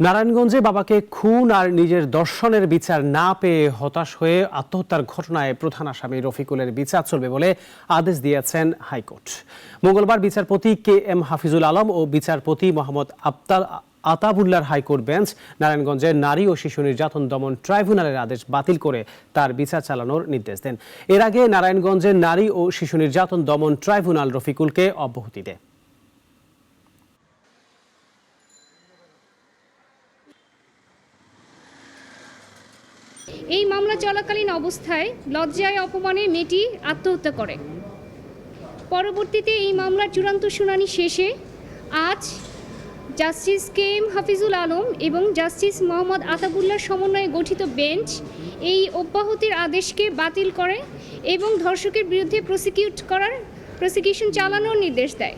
নারায়ণগঞ্জে বাবাকে খুন আর নিজের দর্শনের বিচার না পেয়ে হতাশ হয়ে আত্মহত্যার ঘটনায় প্রধান আসামি রফিকুলের বিচার চলবে বলে আদেশ দিয়েছেন হাইকোর্ট। মঙ্গলবার বিচারপতি কে এম হাফিজুল আলম ও বিচারপতি মোহাম্মদ আফতাল আতাবুল্লার হাইকোর্ট বেঞ্চ নারায়ণগঞ্জের নারী ও শিশু নির্যাতন দমন ট্রাইব্যুনালের আদেশ বাতিল করে তার বিচার চালানোর নির্দেশ দেন। এর আগে নারায়ণগঞ্জের নারী ও শিশু নির্যাতন দমন ট্রাইব্যুনাল রফিকুলকে অব্যাহতি দেয়। এই মামলা চলাকালীন অবস্থায় লজ্জায় অপমানে মেয়েটি আত্মহত্যা করে। পরবর্তীতে এই মামলার চূড়ান্ত শুনানি শেষে আজ justice K M Hafizul Alam এবং জাস্টিস মোহাম্মদ আতাবুল্লার সমন্বয়ে গঠিত বেঞ্চ এই অব্যাহতির আদেশকে বাতিল করে এবং ধর্ষকের বিরুদ্ধে প্রসিকিউট করার, প্রসিকিউশন চালানোর নির্দেশ দেয়।